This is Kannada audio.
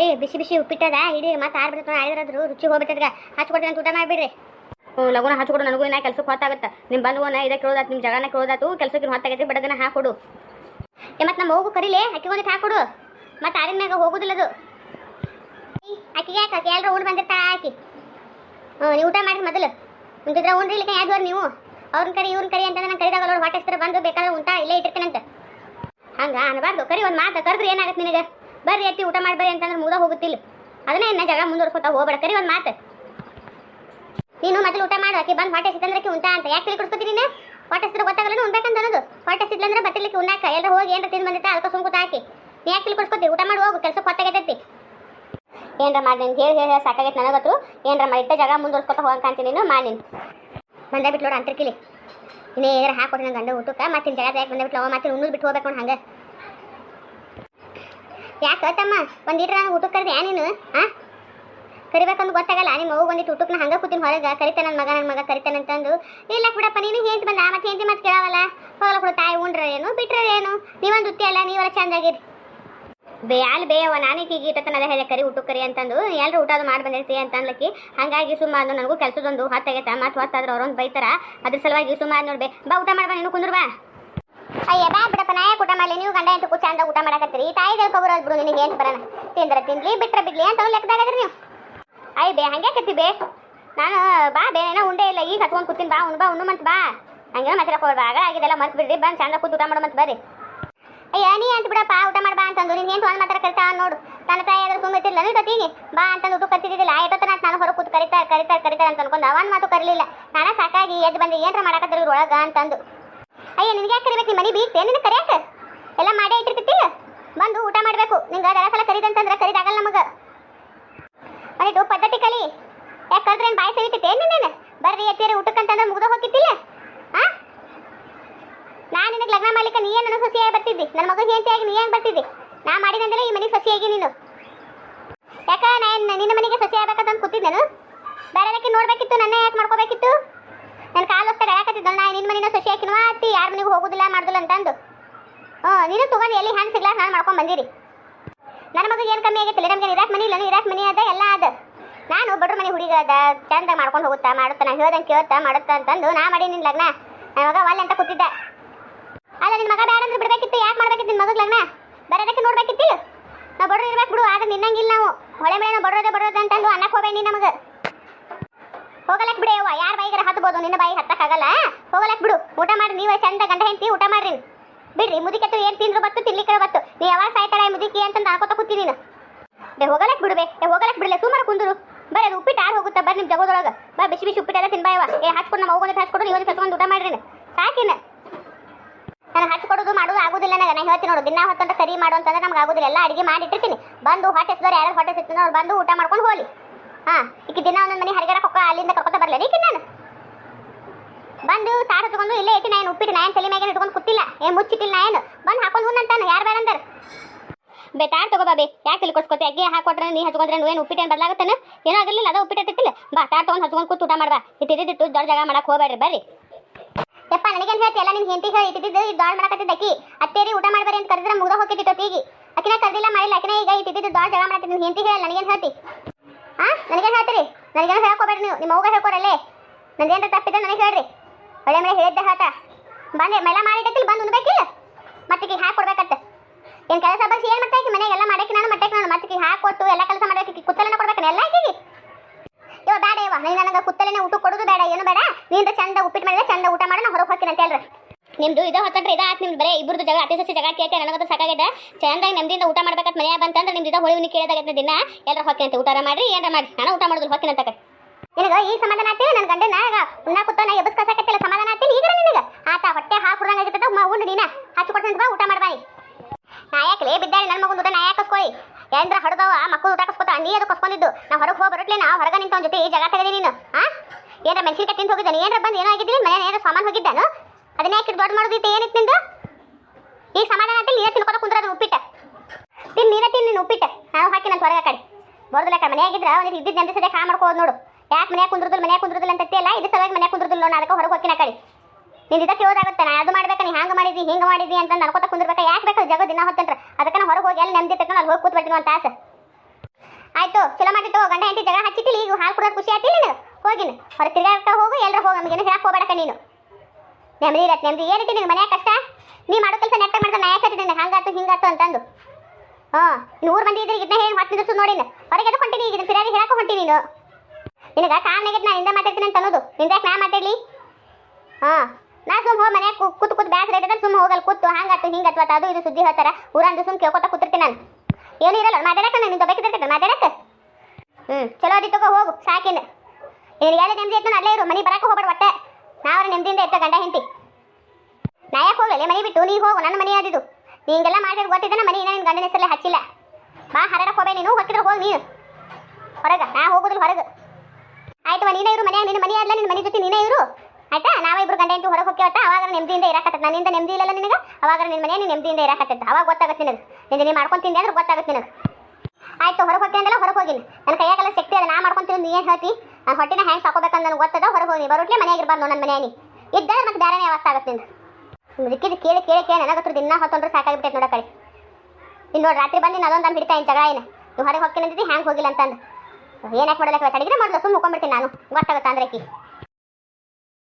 ರೀ, ಬಿಸಿ ಬಿಸಿ ಉಪ್ಪಿಟ್ಟದ ಇಡೀ ಮತ್ತೆ ಆರ್ಬಿಡ್ತು ಆಡಿದ್ರಾದ್ರು ರುಚಿ ಹೋಗ್ಬಿಟ್ಟದ ಹಚ್ಕೊಡ್ತೀನಿ ಅಂತ ಊಟ ಮಾಡಿಬಿಡ್ರಿ. ಹ್ಞೂ ಲಗುನ ಹಚ್ಕೊಡು ನನಗೂ ಇನ್ನ ಕೆಲ್ಸಕ್ಕೆ ಹೊತ್ತಾಗುತ್ತೆ. ನಿಮ್ಮ ಬಂದು ಇದೆ ಕೇಳೋದಾತು ನಿಮ್ಮ ಜಗಾನ ಕೇಳೋದಾತು ಕೆಲಸಕ್ಕೆ ಹೊತ್ತಾಗೈತಿ ಬಡಗನ ಹಾಕೊಡು ಏ, ಮತ್ತೆ ನಮ್ಮ ಹೋಗು ಕರೀಲಿ ಅಕ್ಕಿಗೊಂದಿಟ್ಟು ಹಾಕೊಡು ಮತ್ತೆ ಆರಿನ ಮ್ಯಾಗ ಹೋಗುದಿಲ್ಲ ಅದು. ಅಕ್ಕಿಗೆ ಯಾಕೆ ಎಲ್ಲರೂ ಉಂಡು ಬಂದಿರ್ತಾ ಆಕಿ? ಹ್ಞೂ ನೀವು ಊಟ ಮಾಡಿರಿ ಮೊದಲು. ಮುಂದಿದ್ರೆ ಉಂಡ್ರಿ ಇಲ್ಲಿಗೆ ಯಾವ್ದು ನೀವು. ಅವ್ರನ್ನ ಕರಿ ಇವ್ರನ್ನ ಕರಿ ಅಂತ ನಾನು ಕರಿದಾಗ ಅವ್ರು, ಹೊಟ್ಟೆ ಬಂದು ಬೇಕಾದ್ರೆ ಊಟ ಇಲ್ಲೇ ಇಟ್ಟಿರ್ತೀನಂತ ಹಂಗ ಅನ್ಬಾರ್ದು, ಕರಿ ಒಂದು ಮಾತು, ಕರೆದ್ರೆ ಏನಾಗತ್ತೆ ನಿನಗೆ? ಬರ್ರಿ ಅತ್ತಿ, ಊಟ ಮಾಡಿ ಬರ್ರಿ ಅಂತಂದ್ರೆ ಮುಗ್ದ ಹೋಗುತ್ತಿಲ್ಲ. ಅದನ್ನೇ ಇನ್ನ ಜಗಳ ಮುಂದುವರ್ಸ್ಕೊತಾ ಹೋಗ್ಬೇಡ. ಕರಿ ಒಂದು ಮಾತು. ನೀನು ಮೊದಲು ಊಟ ಮಾಡು ಆಕಿ ಬಂದು ಹೊಟ್ಟೆ ಸಿತ್ತಂದ್ರಕ್ಕೆ ಉಂಟಾ ಅಂತ. ಯಾಕೆ ತಿಳಿ ಕೊಡ್ಸ್ಕೊತೀನಿ ನೀನು? ಹೊಟ್ಟೆ ಸಿದ್ರೆ ಗೊತ್ತಾಗಲ್ಲ ಉಣ್ಬೇಕಂತ ಅನ್ನೋದು? ಹೊಟ್ಟೆ ಸಿದ್ಲಂದ್ರೆ ಬತ್ತಲಿಕ್ಕೆ ಉಣ್ಣಾಕ. ಎಲ್ಲರೂ ಹೋಗಿ ಏನ್ರ ತಿಂದು ಬಂದಿತ್ತ ಅದಕ್ಕೆ ಸುಮ್ಕೂತ ಹಾಕಿ. ನೀ ಯಾಕೆ ತಿಳಿ ಕೊಡ್ಸ್ಕೊತಿ ಊಟ ಮಾಡಿ, ಹೋಗು. ಕೆಲಸ ಹೊತ್ತಾಗೈತೈತಿ ಏನರ ಮಾಡಿ ಅಂತ ಹೇಳಿ ಹೇಳಿ ಸಾಕಾಗೈತೆ ನನಗತ್ತು ಏನ್ರ ಮಾಡಿಟ್ಟ ಜಾಗ ಮುಂದುವರ್ಸ್ಕೊತ ಹೋಗಂಕ ಅಂತೀನಿ ನೀನು? ಮಾಡಿ ನೀನು. ಬಂದೇ ಬಿಟ್ಟು ನೋಡು ಅಂತರ್ಕಿಲಿ. ಇನ್ನೇ ಏನಾರ ಹಾಕೊಡ್ರಿ ನನ್ನ ಗಂಡ ಊಟಕ್ಕೆ. ಮತ್ತೆ ಜಾಗ ಯಾಕೆ ಬಂದೇ ಬಿಟ್ಟು ಮತ್ತೆ ಉಣ್ಣು ಬಿಟ್ಟು ಹೋಗ್ಬೇಕು ನೋಡಿ ಹಂಗೆ. ಯಾಕೆ ತಮ್ಮ ಒಂದಿಟ್ರೆ ನಾನು ಊಟಕ್ಕೆ ಕರೆದೆ ನೀನು? ಹಾಂ ಕರಿಬೇಕಂದು ಗೊತ್ತಾಗಲ್ಲ. ನಿಮ್ಮ ಮಗು ಬಂದಿತ್ತು ಊಟಕ್ಕೆ ಹಂಗೆ ಕೂತೀನಿ ಹೊರಗೆ. ಕರಿತ ನನ್ನ ಮಗ ನನ್ನ ಮಗ ಕರಿತಾನೆ ಅಂತಂದು. ಇಲ್ಲ ಬಿಡಪ್ಪ, ನೀನು ಹೆಂತ ಬಂದ. ಮತ್ತೆ ಹೆಂತಿ ಮತ್ತೆ ಕೇಳವಲ್ಲ. ಹೋಗಲ್ಲ ಕೂಡ ತಾಯಿ ಉಂಡ್ರೆ ಏನು ಬಿಟ್ರೆ ಏನು ನೀವೊಂದು ಉತ್ತಿ ಅಲ್ಲ, ನೀವೆಲ್ಲ ಚಂದಾಗಿರಿ. ಬೇ ಅಲ್ಲಿ ಬೇಯವ ನಾನೇ ಈಗ ಇಟ್ಟತನಲ್ಲ ಹೇಳಿ, ಕರಿ ಊಟ ಕರಿ ಅಂತಂದು. ಎಲ್ಲರೂ ಊಟ ಅದು ಮಾಡಿ ಬಂದಿರ್ತೀವಿ ಅಂತ ಅನ್ಲಕ್ಕಿ ಹಂಗಾಗಿ ಅದು ನನಗೂ ಕೆಲಸದೊಂದು ಹೊತ್ತಾಗೈತೆ. ಮತ್ತೆ ಹೊತ್ತಾದ್ರೆ ಅವ್ರೊಂದು ಬೈತಾರ. ಅದ್ರ ಸಲುವಾಗಿ ಸುಮ್ಮ ನೋಡಿ ಬಾ. ಊಟ ಮಾಡ್ಬಾ ನೀನು ಕುಂದ್ರ ಬಾ. ಅಯ್ಯ, ಬಾ ಬಿಡಪ್ಪ ನಾ ಊಟ ಮಾಡಲಿ. ನೀವು ಗಂಡ ಅಂತ ಚಂದ ಊಟ ಮಾಡಕತ್ತೀರಿ. ತಾಯಿ ಕಬರೋದು ಬಿಡು ನಿನಗೆ ಏನು ಬರೋಣ ತಿಂದ್ರೆ ತಿನ್ಲಿ, ಬಿಟ್ರೆ ಬಿಡ್ಲಿ ಅಂತ ಲೆಕ್ಕದಾಗದ್ರಿ ನೀವು. ಅಯ್ಯ ಬೇ, ಹಂಗೆ ಕತ್ತಿ ಬೇ? ನಾನು, ಬಾ ಬೇ ಏನೋ ಉಂಡೆ ಇಲ್ಲ, ಈಗ ಹತ್ಕೊಂಡು ಕೂತೀನಿ, ಬಾ ಉಣ್ಣ ಬಾ, ಉಣ್ಣು ಮತ್ತೆ ಬಾ. ಹಂಗೇನೋ ಮಾತ್ರ ಹೋಗ್ಬಾ ಆಗ ಆಗಿದೆಲ್ಲ ಮರ್ತು ಬಿಡ್ರಿ, ಬಂದು ಚಂದ ಕೂತು ಊಟ ಮಾಡೋ ಮತ್ತೆ ಬರ್ರಿ. ಅಯ್ಯ, ನೀ ಅಂತ ಬಿಡಪ್ಪ, ಊಟ ಮಾಡ, ಬಾ ಅಂತಂದು, ನೀನು ಏನು ಒಂದು ಮಾತ್ರ ಕರಿತಾ ನೋಡು. ನನ್ನ ತಾಯಿ ಅದ್ರ ಸುಮ್ಮತಿಲ್ಲ ನೀ ಕತ್ತೀನಿ. ಬಾ ಅಂತಂದು ಊಟ ಕರ್ತಿದ್ದಿಲ್ಲ ಎಷ್ಟೊತ್ತ ನಾನು ಹೊರಗೆ ಕೂತು ಕರಿತಾರೆ ಕರಿತಾರೆ ಕರಿತಾರೆ ಅಂತ ಅನ್ಕೊಂಡು ಅವನ್ ಮಾತು ಕರಿಲಿಲ್ಲ. ನಾನೇ ಸಾಕಾಗಿ ಎದ್ದು ಬಂದು, ಏನ್ರ ಮಾಡಕತ್ತಿರಿ ಒಳಗ ಅಂತಂದು. ಅಯ್ಯ, ನಿನಗೆ ಯಾಕೆ ಕರಿಬೇಕು? ನಿಮ್ಮ ಮನೆ ಬೀಗ್ತೆ? ನಿನಗೆ ಕರಿಯಾಕ ಎಲ್ಲ ಮಾಡೇ ಇಟ್ಟಿರ್ತಿಲ್ಲ ಬಂದು ಊಟ ಮಾಡಬೇಕು. ನಿಂಗೆ ಅದರ ಸಲ ಕರಿದಂತಂದ್ರೆ ಕರಿದಾಗಲ್ಲ ನಮಗೆ. ಒಂದಿಟ್ಟು ಪದ್ಧತಿ ಕಲಿ. ಯಾಕೆ ಕಲ್ದ್ರೆ ಏನು ಬಾಯಿ ಸವಿತೈತೆ ನಿನ್ನೇನು? ಬರ್ರಿ ಎತ್ತೀರಿ ಊಟಕ್ಕಂತಂದ್ರೆ ಮುಗ್ದು ಹೋಗಿತ್ತಿಲ್ಲ ಹಾಂ ನಾನು ನಿನಗೆ ಲಗ್ನ ಮಾಡ್ಲಿಕ್ಕೆ ನೀ ಏನು ನನಗೆ ಸಸಿಯಾಗಿ ಬರ್ತಿದ್ದಿ. ನನ್ನ ಮಗ ಹೆಂಡತಿಯಾಗಿ ನೀ ಹೆಂಗೆ ಬರ್ತಿದ್ದಿ. ನಾ ಮಾಡಿದಂದಲೇ ಈ ಮನೆಗೆ ಸಸಿಯಾಗಿ ನೀನು. ಯಾಕ ನಾನು ನಿನ್ನ ಮನೆಗೆ ಸಸಿ ಆಗ್ಬೇಕಂತ ನಾನು? ಬೇರೆದಕ್ಕೆ ನೋಡ್ಬೇಕಿತ್ತು, ನನ್ನ ಯಾಕೆ ಮಾಡ್ಕೋಬೇಕಿತ್ತು? ನನ್ನ ಕಾಲು ಹೊಸ್ತಾಗ ಹೇಳಕತ್ತಿದ್ದಲ್ಲ ನಾ ನಿನ್ನ ಮನೆನ ಸಸಿ ಹಾಕಿನವ ಅತ್ತಿ ಯಾರ ಮನೆಗೆ ಹೋಗುದಿಲ್ಲ, ಮಾಡುದಿಲ್ಲ ಅಂತಂದು. ಹ್ಞೂ, ನೀನು ತಗೊಂಡು ಎಲ್ಲಿ ಹಣ್ಣು ಸಿಗ್ಲಾರ ನಾನು ಮಾಡ್ಕೊಂಡು ಬಂದಿರಿ. ನನ್ನ ಮಗ ಏನು ಕಮ್ಮಿ ಆಗೈತಿಲ್ಲ ನಮ್ಗೆ ಇರಾಕ್ ಮನೆ ಇಲ್ಲ ಇರಾಕ್ ಮನೆ ಅದ, ಎಲ್ಲ ಅದ. ನಾನು ಬಡ್ರ ಮನೆ ಹುಡುಗ ಅದ ಚಂದ ಮಾಡ್ಕೊಂಡು ಹೋಗುತ್ತಾ, ಮಾಡುತ್ತಾ ನಾ ಹೇಳ್ದಂಗೆ ಕೇಳ್ತಾ, ಮಾಡುತ್ತಾ ಅಂತಂದು, ನಾ ಮಾಡಿ ನಿನ್ನ ಲಗ್ನ. ನನ್ನ ಮಗ ಒಲ್ಲೆ ಅಂತ ಕೂತಿದ್ದ. ಅಲ್ಲ ನಿನ್ನ ಮಗ ಬೇಡ ಅಂದ್ರೆ ಬಿಡಬೇಕಿತ್ತು, ಯಾಕೆ ಮಾಡ್ಬೇಕಿತ್ತು ನಿನ್ನ ಮಗಗೆ ಲಗ್ನ? ಬರೋದಕ್ಕೆ ನೋಡ್ಬೇಕಿತ್ತು. ನಾವು ಬಡ್ರು ಇರ್ಬೇಕು ಬಿಡು, ಆದ್ರೆ ನಿನ್ನಂಗಿಲ್ಲ ನಾವು. ಹೊಳೆ ಮೇಲೆ ಬಡೋದೆ ಬಡ್ರೋದೆ ಅಂತಂದು ಅನ್ನಕ್ಕೆ ಹೋಗ್ಬೇಡಿ ನೀನು ನಮಗೆ. ಹೋಗಲಕ್ ಬಿಡಿ ಅವ್ವ ಯಾರ ಬಾಯಿಗಾರ ಹತ್ಬೋದು? ನಿನ್ನ ಬಾಯಿ ಹತ್ತಕ್ಕಾಗಲ್ಲ ಹೋಗಲಕ್ ಬಿಡು. ಊಟ ಮಾಡಿ. ನೀವೇ ಚಂದ ಗಂಡ ಹೆಂಡತಿ, ಊಟ ಮಾಡ್ರಿ. ಬಿಡ್ರಿ, ಮುದಿಕತ್ತು ಏನು ತಿಂದ್ರು ಬತ್ತು ತಿನ್ಲಿಕ್ಕೆ ಬತ್ತು. ನೀ ಯಾವಾಗ ಸಾಯ್ತಾಳ ಮುದುಕಿ ಅಂತ ಹಾಕೋತ ಕೂತಿ ನೀನು. ಬೇ ಹೋಗಲಕ್ ಬಿಡುವೆ ಏ, ಹೋಗಲಕ್ ಬಿಡಲೆ. ಸುಮಾರು ಕುಂದರು. ಬರೀ, ಅದು ಉಪ್ಪಿಟ್ಟು ಆರು ಹೋಗುತ್ತಾ? ಬರ್ರಿ ನಿಮ್ಮ ಜಗೋದೊಳಗೆ. ಬಾ, ಬಿಸಿ ಬಿಸಿ ಉಪ್ಪಿಟ್ಟೆಲ್ಲ ತಿನ್ಬಾಯವ ಏ, ಹಚ್ಕೊಂಡು ನಮ್ಮ ಹೋಗೋದು ಹಚ್ಕೊಡು ನೀವು ಹಚ್ಕೊಂಡು ಊಟ ಮಾಡ್ರಿ ಸಾಕಿನ? ನಾನು ಹಚ್ಕೊಡೋದು ಮಾಡೋದು ಆಗುದಿಲ್ಲ ನನಗೆ. ನಾನು ಹೇಳ್ತೀನಿ ನೋಡು, ದಿನ ಹೊತ್ತಂತ ಸರಿ ಮಾಡು ಅಂತಂದ್ರೆ ನಮ್ಗೆ ಆಗುದಿಲ್ಲ. ಎಲ್ಲ ಅಡಿಗೆ ಮಾಡಿಟ್ಟಿರ್ತೀನಿ. ಬಂದು ಹೊಟ್ಟೆ ಹೆಸರು ಯಾರು ಹೊಟ್ಟೆ ಅವ್ರು ಬಂದು ಊಟ ಮಾಡ್ಕೊಂಡು ಹೋಗ್ಲಿ ಹಾಂ ಈಗ ದಿನ ಒಂದೊಂದು ಮನೆ ಹರಿಗರ ಕೊಕ್ಕ ಅಲ್ಲಿಂದ ಕರ್ಕೊತ ಬರಲಿ ನೀಕಿ ನಾನು. ಬಂದು ತಾರ ತಗೊಂಡು ಇಲ್ಲೇ ಐತಿ ನಾನು ಉಪ್ಪಿಟ್ಟು ನಾನು ತಲೆ ಮ್ಯಾಗೆ ಇಟ್ಕೊಂಡು ಕೂತಿಲ್ಲ, ಏ ಮುಚ್ಚಿಟ್ಟಿಲ್ಲ ನಾನು ಬಂದು ಹಾಕೊಂಡು ಹುಣ್ಣಂತಾನೆ ಯಾರು ಬೇಡ ಅಂದರು? ಬೇ ತಾರ್ ತಗೋ ಬಾಬಿ, ಯಾಕೆ ಇಲ್ಲಿ ಕೊಡ್ಸ್ಕೊತಿ? ಅಗ್ಗೆ ಹಾಕೊಟ್ರೆ, ನೀ ಹಚ್ಕೊಂಡ್ರೆ ಏನು ಉಪ್ಪಿಟ್ಟು ಬದಲಾಗುತ್ತಾನ ಏನೋ ಆಗಿರಲಿಲ್ಲ, ಅದ ಉಪ್ಪಿಟ್ಟು ಬಾ ತಾರ್ ತಗೊಂಡು ಹಚ್ಕೊಂಡು ಕೂತು ಊಟ ಮಾಡ್ಬಾ. ಇಟ್ಟಿದ್ದು ದೊಡ್ಡ ಜಾಗ ಮಾಡಕ್ಕೆ ಹೋಗ್ಬೇಡ್ರಿ, ಬರ್ರಿ. ಯಪ್ಪ, ನನಗೇನು ಹೇಳ್ತಿ? ಎಲ್ಲ ನಿನ್ ಹೆಂಡತಿ ಹೇಳಿ ಇಟ್ಟಿದ್ದು ಇದು ದೊಡ್ಡ ಮಾಡಕತ್ತಿದ್ದ ಅಕ್ಕಿ. ಅತ್ತೇರಿ ಊಟ ಮಾಡ್ಬಾರಿ ಅಂತ ಕರೆದ್ರೆ ಮುಗ್ದ ಹೋಗಿದ್ದಿಟ್ಟು ಈಗ ಅಕ್ಕಿನ ಕರೆದಿಲ್ಲ, ಮಾಡಿಲ್ಲ. ಅಕ್ಕಿನ ಈಗ ಇಟ್ಟಿದ್ದು ದೊಡ್ಡ ಜಾಗ ಮಾಡತ್ತಿದ್ದು ಹೆಂಡತಿ ಹೇಳಿ, ನನಗೇನು ಹೇಳ್ತಿ? ನನಗೇನು ಹೇಳ್ಕೊಬೇಡ್ರಿ ನೀವು? ನಿಮ್ಮ ಅವ್ಗ ಹೇಳ್ಕೊರಲ್ಲೇ ನಂದೇನು ತಪ್ಪಿದ್ರೆ ನನಗೆ ಹೇಳ್ರಿ. ಒಳ್ಳೆ ಮೇಲೆ ಹೇಳಿದ್ದೆ ಹೇಳ್ತಾ ಬಂದೆ ಮೆಲ್ಲ ಮಾಡಿಟ್ಟಿಲ್ಲ ಬಂದು ಉಣ್ಬೇಕಿಲ್ಲ ಮತ್ತೆ ಹಾಕಿ ಕೊಡ್ಬೇಕತ್ತೆ. ಏನು ಕೆಲಸ ಬಗ್ಸಿ ಏನು ಮಾಡ್ತಾ ಮನೆಗೆ ಎಲ್ಲ ಮಾಡಕ್ಕೆ ನಾನು ಮಟ್ಟಕ್ಕೆ ನಾನು? ಮತ್ತೀಗ ಹಾಕಿ ಕೊಟ್ಟು ಎಲ್ಲ ಕೆಲಸ ಮಾಡಕ್ಕೆ ಕುತ್ತಲನ ಕೊಡ್ಬೇಕು ಎಲ್ಲ ಆಕಿಗೆ ಇವ ಬೇಡ ಇವ ನೀನು ನನಗೆ ಕುತ್ತಲೆನೆ ಊಟ ಕೊಡೋದು ಬೇಡ, ಏನು ಬೇಡ. ನೀನು ಚಂದ ಉಪ್ಪಿಟ್ಟು ಮಾಡಿದ್ರೆ ಚಂದ ಊಟ ಮಾಡಿ ಹೊರಗೆ ಹೋಗ್ತೀನಿ ಅಂತ ಹೇಳ್ರಿ. ನಿಮ್ದು ಇದು ಹೊತ್ತಂದ್ರೆ ಇದು ಆತ್ ನಿಮ್ದು ಬರೇ ಇಬ್ಬರದು ಜಗ ಅತಿ ಸಸಿ ಜಗ ಕೇಳ್ತೆ ನನಗಂತೂ ಸಾಕಾಗಿದೆ ಚಂದಾಗಿ ನೆಮ್ಮದಿಯಿಂದ ಊಟ ಮಾಡ್ಬೇಕಂತ ಮನೆಯಾಗ ಬಂತಂದ್ರೆ ನಿಮ್ದು ಇದು ಹೊಳಿ ಕೇಳಿದಾಗತ್ತೆ ದಿನ. ಎಲ್ಲರೂ ಹೊಕ್ಕೆ ಅಂತ ಊಟ ಮಾಡ್ರಿ, ಏನಾರ ಮಾಡಿ ನಾನು ಊಟ ಮಾಡಿದ್ರು ಹೊಕ್ಕಿನ ತಕ ನಿನಗ ಈ ಸಮಾಧಾನ ಆತಿ ನನ್ನ ಗಂಡನ ಉಣ್ಣ ಕೂತ, ನಾ ಎಬ್ಬಸ್ ಕಸಾಕತ್ತಿಲ್ಲ ಸಮಾಧಾನ ಆತಿ ಈಗ ನಿನಗೆ. ಆತ ಹೊಟ್ಟೆ ಹಾಕಿ ಆಗಿರ್ತದ ಉಂಡು ನೀನ. ಹಚ್ಕೊಡ್ತೀನಿ ಬಾ, ಊಟ ಮಾಡ್ಬಾಯಿ ನಾಯಕಲೇ ಬಿದ್ದಾಳೆ ನನ್ನ ಮಗನ ಊಟ ನಾಯಕಸ್ಕೊಯ್ ಏನ್ರ ಹಡ್ದವ ಮಕ್ಕಳು ಊಟ ಕಸ್ಕೊತ, ನೀ ಅದು ಕಸ್ಕೊಂಡಿದ್ದು. ನಾ ಹೊರಗೆ ಹೋಗಿ ಬರಟ್ಲೆ ನಾ ಹೊರಗೆ ನಿಂತ ಜೊತೆ ಈ ಜಗ ತೆಗೆದಿ ನೀನು ಹಾ ಏನಾರ ಮೆಣಸಿನ್ಕಾಯಿ ತಿಂದು ಹೋಗಿದ್ದಾನೆ, ಏನ್ರ ಬಂದು ಏನೋ ಆಗಿದ್ದೀನಿ ಮನೆ ಏನಾರ ಸಾಮಾನು ಹೋಗಿದ್ದಾನು? ಅದನ್ನ ಯಾಕೆ ದೊಡ್ಡ ಮಾಡೋದಿತ್ತು ಏನಿತ್ತು ನಿಂದು? ಈಗ ಸಮಾಧಾನ ಅಂತ ನೀರು ತಿನ್ಕೊತ ಕುಂದ್ರದ ಉಪ್ಪಿಟ್ಟ. ತಿನ್ ನೀರ ತಿನ್ ನೀನು ಉಪ್ಪಿಟ್ಟ. ನಾವು ಹಾಕಿ ನಾನು ಹೊರಗೆ ಕಡೆ. ಬರ್ದಲ್ಲ ಕಡೆ. ಮನೆಯಾಗಿದ್ರೆ ಅವ್ನಿಗೆ ಇದ್ದಿದ್ದು ನೆಂದ ಸದ್ಯ ಕಾ ಮಾಡ್ಕೋದು ನೋಡು. ಯಾಕೆ ಮನ್ಯಾಗ ಕುಂದ್ರದಿಲ್ಲ ಮನ್ಯಾಗ ಕುಂದ್ರದಿಲ್ಲ ಅಂತ ಅಲ್ಲ ಇದು ಸಲುವಾಗಿ ಮನೆ ಕುಂದ್ರದಿಲ್ಲ ನೋಡಿ ಅದಕ್ಕೆ ಹೊರಗೆ ಹೋಗಿನ ಕಡೆ. ನೀನು ಇದಕ್ಕೆ ಕೇಳೋದಾಗುತ್ತೆ ನಾನು ಅದು ಮಾಡ್ಬೇಕು? ನೀ ಹಂಗೆ ಮಾಡಿದಿ, ಹಿಂಗೆ ಮಾಡಿದಿ ಅಂತ ಅನ್ಕೋತ ಕುಂದಿರ್ಬೇಕು? ಯಾಕೆ ಬೇಕು ಜಗ ದಿನ ಹೊತ್ತಂದ್ರೆ ಅದಕ್ಕೆ ನಾನು ಹೊರಗೆ ಹೋಗಿ ಎಲ್ಲಿ ನೆಮ್ಮದಿ ಅಲ್ಲಿ ಹೋಗಿ ಕೂತ್ ಬರ್ತೀನಿ ಒಂದು ತಾಸು ಆಯ್ತು, ಚಲೋ ಮಾಡಿಟ್ಟು ಗಂಡ ಹೆಂಡತಿ ಜಗ ಹಚ್ಚಿಟ್ಟಿಲ್ಲ ಈಗ ಹಾಲು ಕೊಡೋದು ಖುಷಿ ಆಯ್ತಿಲ್ಲ ನೀನು? ಹೋಗಿನ. ಹೊರ ತಿರ್ಗಾಕ ಹೋಗು ಎಲ್ಲರೂ ಹೋಗಿ, ನಮಗೇನು ಹೇಳಕ್ಕೆ ಹೋಗ್ಬೇಡಕ ನೀನು. ನೆಮ್ಮದಿ ಇರತ್ತೆ ನೆಮ್ಮದಿ. ಏನೈತಿ ನಿನ್ನ ಮನ್ಯಾಗ ಕಷ್ಟ? ನೀ ಮಾಡೋ ಕೆಲಸ ನೆಟ್ಟ ಮಾಡಿದ್ರೆ ನಾ ಯಾಕೆ ನಿನ್ನ ಹಂಗಾತು, ಹಿಂಗಾತು ಅಂತಂದು. ಹಾಂ, ನೂರು ಮಂದಿ ಇದ್ರೆ ಇದನ್ನ ಹೇಳಿ ಹೊತ್ತು ನಿಲ್ಸು ನೋಡಿ ಹೊರಗೆ ಎದಕ್ಕೆ ಹೊಂಟೀನಿ ಈಗ ಫಿರಾರಿ ಹೇಳಕ್ಕೆ ಹೊಂಟಿ ನೀನು? ನಿನಗೆ ಕಾಮ್ನಾಗಿದ್ದು ನಾನು ಹಿಂದೆ ಮಾತಾಡ್ತೀನಿ ಅಂತ ಅನ್ನೋದು ನಿಂದ್ಯಾಕೆ ನಾ ಮಾತಾಡ್ಲಿ? ಹಾಂ, ನಾ ಸುಮ್ ಹೋಗಿ ಮನ್ಯಾಗ ಕೂತು ಕೂತು ಬ್ಯಾಸರ ಇರ್ತದೆ ಸುಮ್ ಹೋಗಲ್ಲ ಕೂತು. ಹಂಗಾತು, ಹಿಂಗಾತು ಅಂತ ಅದು ಇದು ಸುದ್ದಿ ಹೇಳ್ತಾರ. ಊರಂದು ಸುಮ್ ಕೇಳ್ಕೊತ ಕೂತಿರ್ತೀನಿ ನಾನು. ಏನು ಇರಲ್ಲ, ಮಾತಾಡಕ್ಕೆ ನಾನು. ನಿಂದು ಬೇಕಿದ್ದಿರ್ತೈತೆ ಮಾತಾಡಕ್ಕೆ? ಹ್ಞೂ ಚಲೋ ಅದಿ ತಗೋ, ಹೋಗು, ಸಾಕಿನ. ನೀನು ಎಲ್ಲಿ ನೆಮ್ಮದಿ ಐತೆ ಅಲ್ಲೇ ಇರು. ಮನೆ ಬರಕ್ಕೆ ಹೋಗ್ಬೇಡ ಒಟ್ಟೆ. ನಾವ್ರ ನೆಮ್ಮದಿಯಿಂದ ಇರ್ತ ಗಂಡ ಹೆಂಡತಿ. ನಾ ಯಾಕೆ ಹೋಗಲ್ಲ ಮನೆ ಬಿಟ್ಟು, ನೀ ಹೋಗು, ನನ್ನ ಮನೆ ಆದಿದ್ದು. ನೀ ಹಿಂಗೆಲ್ಲ ಮಾಡಿದ್ರೆ ಗೊತ್ತಿದ್ದ ನಮ್ಮ ಇನ್ನ ನಿನ್ನ ಗಂಡನ ಹೆಸರಲ್ಲೇ ಹಚ್ಚಿಲ್ಲ. ಬಾ ಹರಡಕ್ಕೆ ಹೋಗ್ಬೇಡ, ನೀನು ಹೊತ್ತಿದ್ರೆ ಹೋಗಿ, ನೀನು. ಹೊರಗೆ, ನಾ ಹೋಗುದಿಲ್ಲ ಹೊರಗೆ. ಆಯ್ತು, ನೀನೇ ಇರು ಮನ್ಯಾಗ, ನಿನ್ನ ಮನೆ ಆದ್ಲ ನಿನ್ನ ಮನೆ ಜೊತೆ ನೀನೇ ಇರು. ಆಯ್ತಾ? ನಾವಿಬ್ರು ಗಂಡ ಹೆಂಡತಿ ಹೊರಗೆ ಹೋಗ್ಯವತ್ತ ಅವಾಗ ನೆಮ್ಮದಿಯಿಂದ ಇರಕತ್ತ ನನ್ನಿಂದ ನೆಮ್ಮದಿ ಇಲ್ಲ ನಿನಗೆ? ಅವಾಗ ನಿನ್ನ ಮನೆ ನೀನು ನೆಮ್ಮದಿಯಿಂದ ಇರಕತ್ತ ಅವಾಗ ಗೊತ್ತಾಗುತ್ತೆ ನಿನಗೆ. ನಿಂದು ನೀ ಮಾಡ್ಕೊಂತೀನಿ ಅಂದ್ರೆ ಗೊತ್ತಾಗುತ್ತೆ ನಿನಗೆ. ಆಯ್ತು, ಹೊರಗೆ ಹೋಗ್ತೀನಿ ಅಂದಲ್ಲ ಹೊರಗೆ ಹೋಗಿನಿ. ನನ್ನ ಕೈಯಾಗೆಲ್ಲ ಶಕ್ತಿ ಅದ. ನಾ ಮಾಡ್ಕೊಂತೀನಿ ನೀ ಏನು ಹೇಳ್ತಿ? ನಾನು ಹೊಟ್ಟಿನ ಹ್ಯಾಂಗ್ ಸಾಕೋಬೇಕಂತ ನನಗೆ ಗೊತ್ತದ? ಹೊರಗೆ ಹೋಗಿ ಬರೋಟ್ಲೆ ಮನೆಯಾಗ ಇರಬಾರ್ದು ನನ್ನ ಮನೆಯಾನಿ ಇದ್ದರೆ ಮತ್ತೆ ಬೇರೆನೇ ಅವಸ್ಥೆ ಆಗುತ್ತೆ ನಿಂದು. ಮಿಕ್ಕಿದ್ದು ಕೇಳಿ ಕೇಳಿ ಕೇಳಿ ನನಗತ್ರ ದಿನ ಹೊತ್ತೊಂಡ್ರೆ ಸಾಕಾಗ್ಬಿಟ್ಟೈತೆ ನೋಡ ಕಡೆ. ಇನ್ನು ನೋಡಿ ರಾತ್ರಿ ಬಂದು ಅದೊಂದು ದಮ್ ಹಿಡಿತಾ ಇನ್ನು ಜಗಳ ಏನು? ನೀವು ಹೊರಗೆ ಹೋಗ್ತೀನಿ ಅಂತಿದ್ದಿ ಹ್ಯಾಂಗೆ ಹೋಗಿಲ್ಲ ಅಂತಂದು. ಏನಕ್ಕೆ ಮಾಡಲಕ್ಕೆ ತಡಿದ್ರೆ ಮಾಡಲು ಸುಮ್ಮನೆ ಮುಕೊಂಡ್ಬಿಡ್ತೀನಿ ನಾನು. ಗೊತ್ತಾಗುತ್ತೆ ಅಂದ್ರೆ